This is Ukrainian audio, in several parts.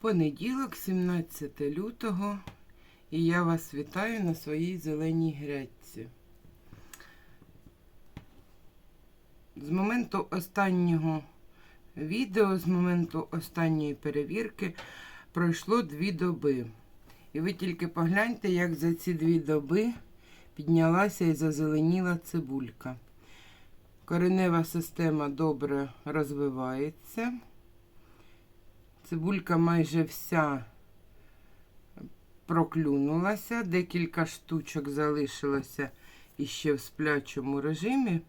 Понеділок, 17 лютого, і я вас вітаю на своїй зеленій грядці. З моменту останнього відео, з моменту останньої перевірки, пройшло дві доби. І ви тільки погляньте, як за ці дві доби піднялася і зазеленіла цибулька. Коренева система добре розвивається. Цибулька майже вся проклюнулася, декілька штучок залишилося іще в сплячому режимі,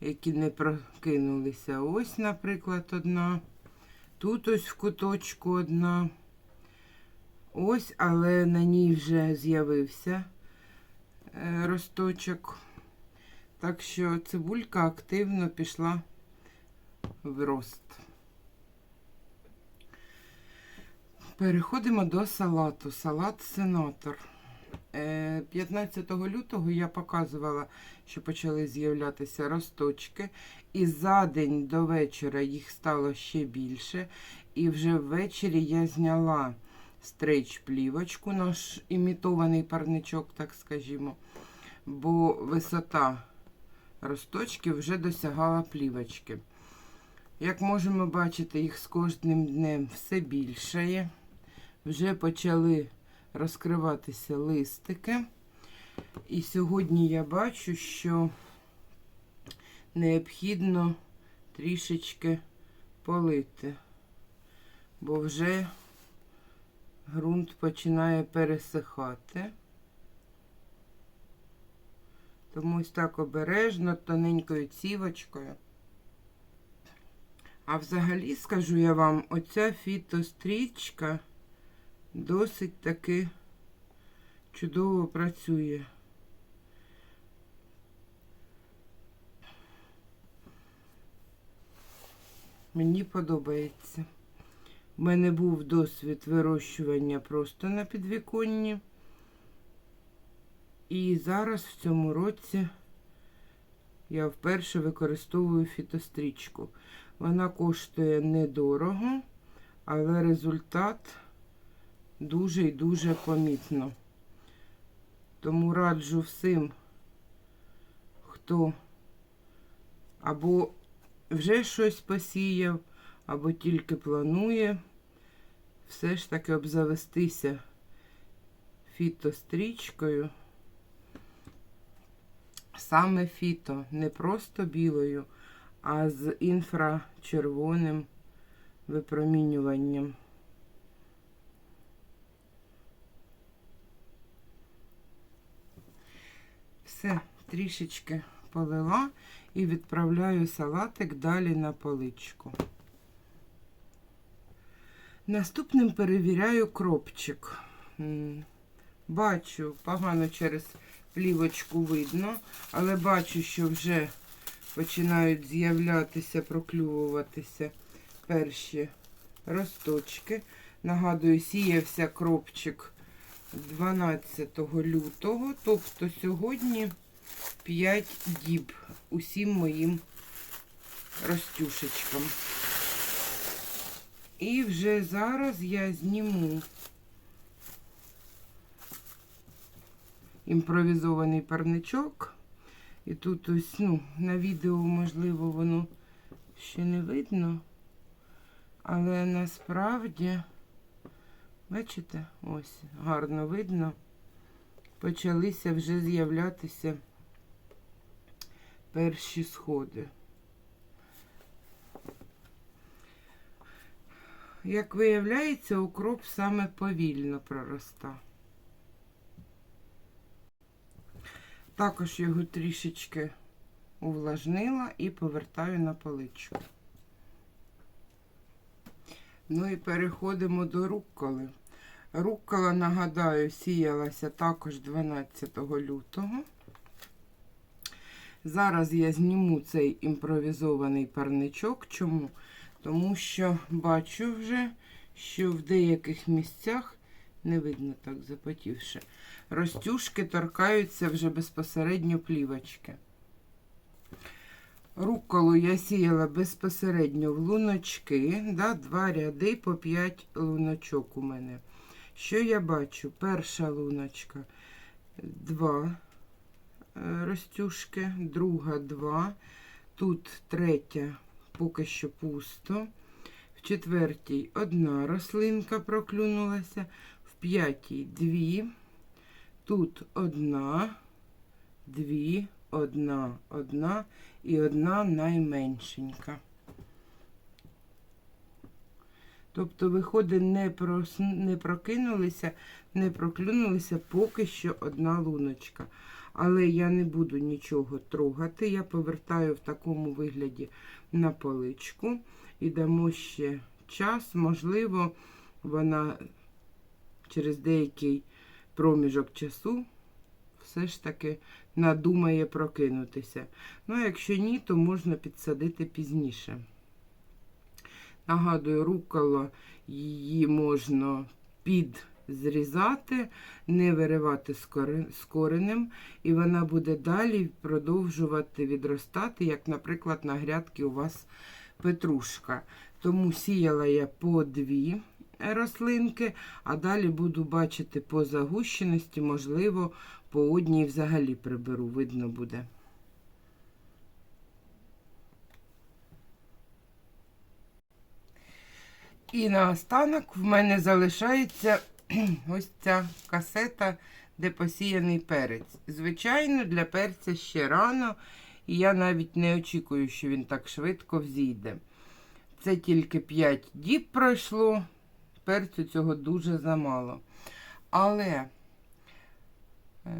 які не прокинулися. Ось, наприклад, одна. Тут ось в куточку одна. Ось, але на ній вже з'явився е, росточок. Так що цибулька активно пішла в рост. Переходимо до салату. Салат сенатор. Е, 15 лютого я показувала, що почали з'являтися росточки. І за день до вечора їх стало ще більше. І вже ввечері я зняла стрейч плівочку, наш імітований парничок, так скажімо. Бо висота росточків вже досягала плівочки. Як можемо бачити, їх з кожним днем все більшає. Вже почали розкриватися листики. І сьогодні я бачу, що необхідно трішечки полити, бо вже ґрунт починає пересихати. Тому ось так обережно, тоненькою цівочкою. А взагалі, скажу я вам, оця фітострічка досить таки чудово працює. Мені подобається. У мене був досвід вирощування просто на підвіконні. І зараз в цьому році я вперше використовую фітострічку. Вона коштує недорого, але результат дуже і дуже помітно. Тому раджу всім, хто або вже щось посіяв, або тільки планує, все ж таки обзавестися фітострічкою. Саме фіто, не просто білою, а з інфрачервоним випромінюванням. Все, трішечки полила і відправляю салатик далі на поличку. Наступним перевіряю кропчик. Бачу, погано через плівочку видно, але бачу, що вже починають з'являтися, проклювуватися перші росточки. Нагадую, сіявся кропчик 12 лютого, тобто сьогодні 5 діб усім моїм ростюшечкам. І вже зараз я зніму імпровізований парничок. І тут ось, ну, на відео, можливо, воно ще не видно. Але насправді, бачите, ось, гарно видно, почалися вже з'являтися перші сходи. Як виявляється, укроп саме повільно пророста. Також його трішечки увлажнила і повертаю на поличку. Ну і переходимо до рукколи. Руккола, нагадаю, сіялася також 12 лютого. Зараз я зніму цей імпровізований парничок. Чому? Тому що бачу вже, що в деяких місцях не видно так запотівши. Ростюшки торкаються вже безпосередньо плівочки. Рукколу я сіяла безпосередньо в луночки, да, два ряди по 5 луночок у мене. Що я бачу? Перша луночка, два е, розтюжки, друга два, тут третя поки що пусто. В четвертій одна рослинка проклюнулася, в п'ятій дві, тут одна, дві, одна, одна і одна найменшенька. Тобто, виходить, не, прос... не прокинулися, не проклюнулися поки що одна луночка. Але я не буду нічого трогати. Я повертаю в такому вигляді на поличку і дамо ще час. Можливо, вона через деякий проміжок часу все ж таки надумає прокинутися. Ну, якщо ні, то можна підсадити пізніше. Нагадую, рукола її можна підзрізати, не виривати з коренем, і вона буде далі продовжувати відростати, як, наприклад, на грядки у вас петрушка. Тому сіяла я по дві рослинки, а далі буду бачити по загущеності, можливо, по одній взагалі приберу, видно буде. І наостанок в мене залишається ось ця касета, де посіяний перець. Звичайно, для перця ще рано, і я навіть не очікую, що він так швидко взійде. Це тільки 5 діб пройшло, перцю цього дуже замало. Але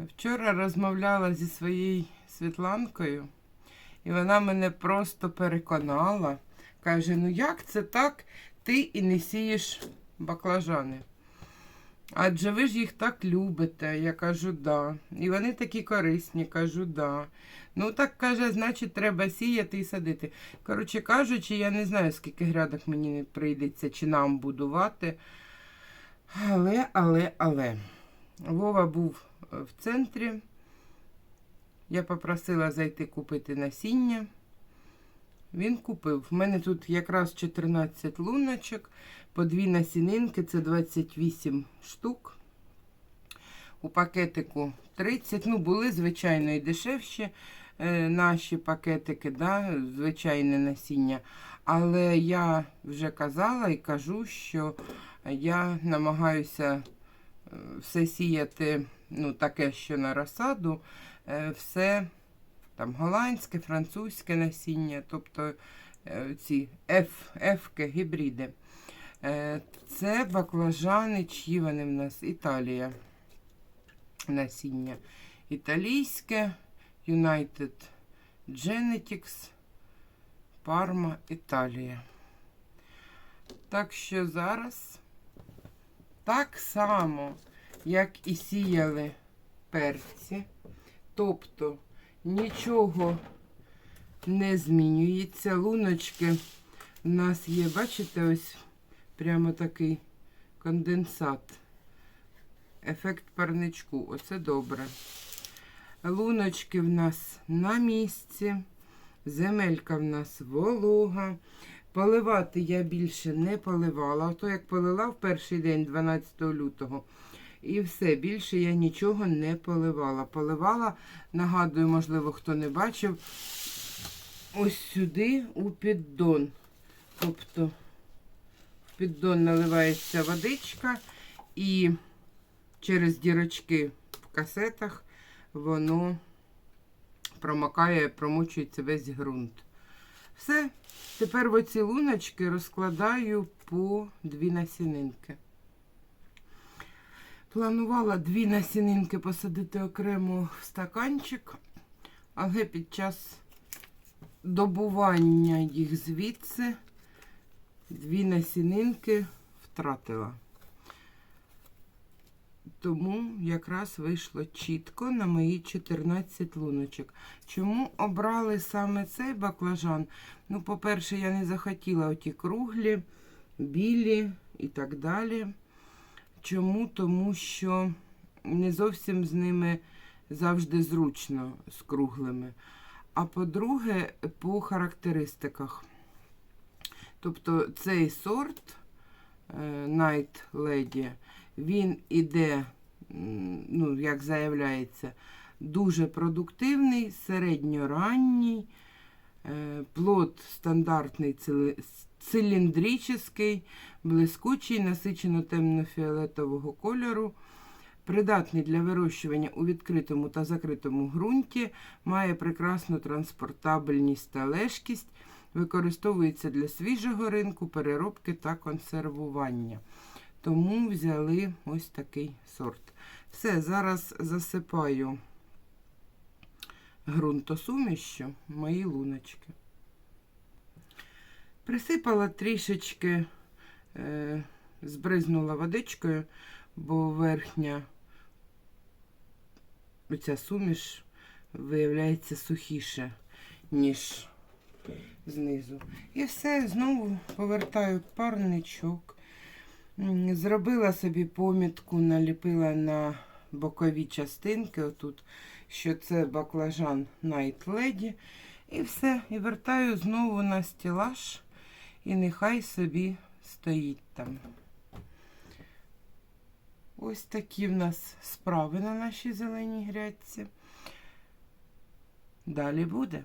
вчора розмовляла зі своєю Світланкою, і вона мене просто переконала. Каже: ну як це так? Ти і не сієш баклажани. Адже ви ж їх так любите. Я кажу, да. І вони такі корисні, кажу, да. Ну так каже, значить, треба сіяти і садити. Коротше кажучи, я не знаю, скільки грядок мені прийдеться чи нам будувати. Але, але, але. Вова був е, в центрі. Я попросила зайти купити насіння. Він купив. В мене тут якраз 14 луночок, по дві насінинки, це 28 штук. У пакетику 30. Ну, були, звичайно, і дешевші е, наші пакетики, да, звичайне насіння. Але я вже казала і кажу, що я намагаюся все сіяти, ну, таке, що на розсаду, е, все там голландське, французьке насіння, тобто е, ці F, F гібриди. Е, Це баклажани, чиї вони в нас Італія. Насіння. Італійське, United Genetics, Parma, Італія. Так що зараз так само, як і сіяли перці, тобто нічого не змінюється. Луночки в нас є, бачите, ось прямо такий конденсат. Ефект парничку. Оце добре. Луночки в нас на місці. Земелька в нас волога. Поливати я більше не поливала. Ото як полила в перший день, 12 лютого. І все, більше я нічого не поливала. Поливала, нагадую, можливо, хто не бачив, ось сюди у піддон. Тобто в піддон наливається водичка і через дірочки в касетах воно промокає, промочується весь ґрунт. Все, тепер оці луночки розкладаю по дві насінинки. Планувала дві насінинки посадити окремо в стаканчик, але під час добування їх звідси дві насінинки втратила. Тому якраз вийшло чітко на мої 14 луночок. Чому обрали саме цей баклажан? Ну, по-перше, я не захотіла оті круглі, білі і так далі. Чому? Тому що не зовсім з ними завжди зручно з круглими. а по-друге, по характеристиках. Тобто цей сорт е, Night Lady, він іде, ну, як заявляється, дуже продуктивний, середньоранній, е, плод стандартний циліндричний, блискучий, насичено темно-фіолетового кольору. Придатний для вирощування у відкритому та закритому ґрунті, має прекрасну транспортабельність та лежкість, використовується для свіжого ринку, переробки та консервування. Тому взяли ось такий сорт. Все, зараз засипаю ґрунтосумішю мої луночки. Присипала трішечки, е, збризнула водичкою, бо верхня оця суміш виявляється сухіше, ніж знизу. І все, знову повертаю парничок. Зробила собі помітку, наліпила на бокові частинки, отут, що це баклажан Night Lady. І все. І вертаю знову на стілаж, і нехай собі стоїть там. Ось такі в нас справи на нашій зеленій грядці. Далі буде.